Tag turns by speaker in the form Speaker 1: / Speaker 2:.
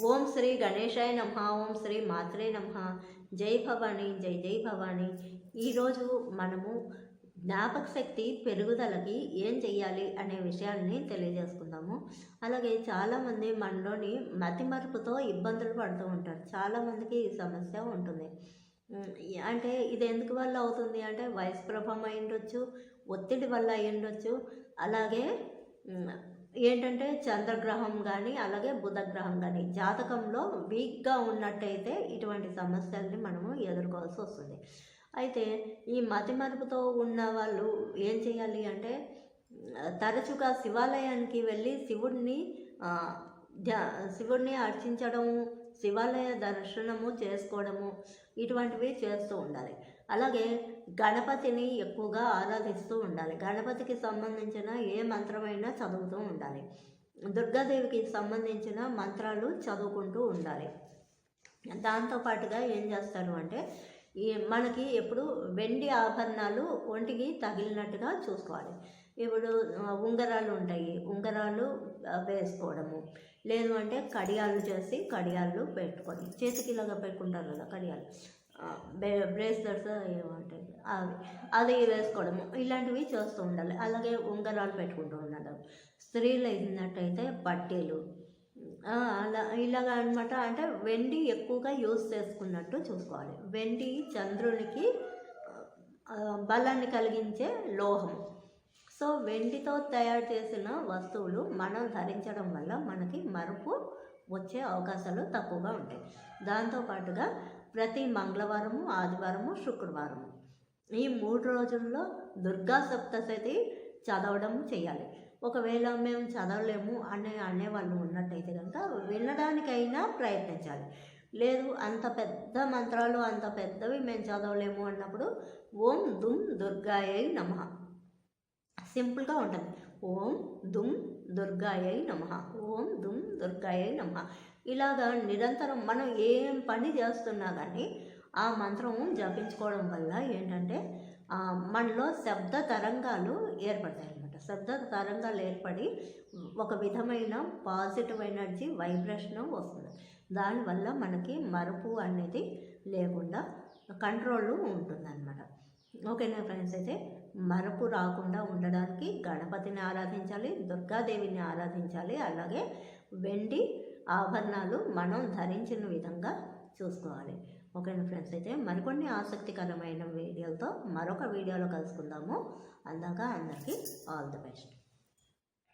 Speaker 1: ఓం శ్రీ గణేశాయ నమ ఓం శ్రీ మాత్రే నమ. జై భవాని జై జై భవాని. ఈరోజు మనము జ్ఞాపక శక్తి పెరుగుదలకి ఏం చేయాలి అనే విషయాల్ని తెలియజేసుకుందాము. అలాగే చాలామంది మనలోని మతిమరుపుతో ఇబ్బందులు పడుతూ ఉంటారు. చాలామందికి ఈ సమస్య ఉంటుంది. అంటే ఇది ఎందుకు వల్ల అవుతుంది అంటే వయసు ప్రభావం అయి ఉండొచ్చు ఒత్తిడి వల్ల అయి ఉండొచ్చు అలాగే ఏంటంటే చంద్రగ్రహం కానీ అలాగే బుధగ్రహం కానీ జాతకంలో వీక్గా ఉన్నట్టయితే ఇటువంటి సమస్యల్ని మనము ఎదుర్కోవాల్సి వస్తుంది. అయితే ఈ మతిమరుపుతో ఉన్న వాళ్ళు ఏం చేయాలి అంటే తరచుగా శివాలయానికి వెళ్ళి శివుడిని ధ్యా శివుడిని అర్చించడము శివాలయ దర్శనము చేసుకోవడము ఇటువంటివి చేస్తూ ఉండాలి. అలాగే గణపతిని ఎక్కువగా ఆరాధిస్తూ ఉండాలి. గణపతికి సంబంధించిన ఏ మంత్రమైనా చదువుతూ ఉండాలి. దుర్గాదేవికి సంబంధించిన మంత్రాలు చదువుకుంటూ ఉండాలి. దాంతోపాటుగా ఏం చేస్తారు అంటే ఈ మనకి ఎప్పుడు వెండి ఆభరణాలు ఒంటికి తగిలినట్టుగా చూసుకోవాలి. ఇప్పుడు ఉంగరాలు ఉంటాయి. ఉంగరాలు వేసుకోవడము. లేదు అంటే కడియాలు చేసి కడియాలు పెట్టుకొని చేతికి ఇలాగా పెట్టుకుంటారు కదా కడియాలు. బ్రేస్లెట్స్ ఏమంటాయి అవి అది వేసుకోవడము. ఇలాంటివి చేస్తూ ఉండాలి. అలాగే ఉంగరాలు పెట్టుకుంటూ ఉండాలి. స్త్రీలు అయినట్టయితే పట్టీలు అలా ఇలాగ అనమాట అంటే వెండి ఎక్కువగా యూజ్ చేసుకున్నట్టు చూసుకోవాలి. వెండి చంద్రునికి బలాన్ని కలిగించే లోహం. సో వెండితో తయారు చేసిన వస్తువులు మనం ధరించడం వల్ల మనకి మరుపు వచ్చే అవకాశాలు తక్కువగా ఉంటాయి. దాంతోపాటుగా ప్రతి మంగళవారము ఆదివారము శుక్రవారము. ఈ మూడు రోజుల్లో దుర్గా సప్తశతి చదవడం చేయాలి. ఒకవేళ మేము చదవలేము అనే అనేవాళ్ళు ఉన్నట్టయితే కనుక వినడానికైనా ప్రయత్నించాలి. లేదు అంత పెద్ద మంత్రాలు అంత పెద్దవి మేము చదవలేము అన్నప్పుడు ఓం దుమ్ దుర్గాయై నమ. సింపుల్గా ఉంటుంది. ఓం దుమ్ దుర్గాయై నమ. ఓం దుమ్ దుర్గాయై నమ. ఇలాగా నిరంతరం మనం ఏం పని చేస్తున్నా కానీ ఆ మంత్రం జపించుకోవడం వల్ల ఏంటంటే మనలో శబ్ద తరంగాలు ఏర్పడతాయి అన్నమాట శబ్ద తరంగాలు ఏర్పడి ఒక విధమైన పాజిటివ్ ఎనర్జీ వైబ్రేషన్ వస్తుంది. దానివల్ల మనకి మరుపు అనేది లేకుండా కంట్రోల్ ఉంటుందన్నమాట. ఓకేనా ఫ్రెండ్స్ అయితే మరపు రాకుండా ఉండడానికి గణపతిని ఆరాధించాలి దుర్గాదేవిని ఆరాధించాలి అలాగే వెండి ఆభరణాలు మనం ధరించిన విధంగా చూసుకోవాలి. ఓకేనా ఫ్రెండ్స్ అయితే మరికొన్ని ఆసక్తికరమైన వీడియోలతో మరొక వీడియోలో కలుసుకుందాము. అందాక అందరికీ ఆల్ ది బెస్ట్.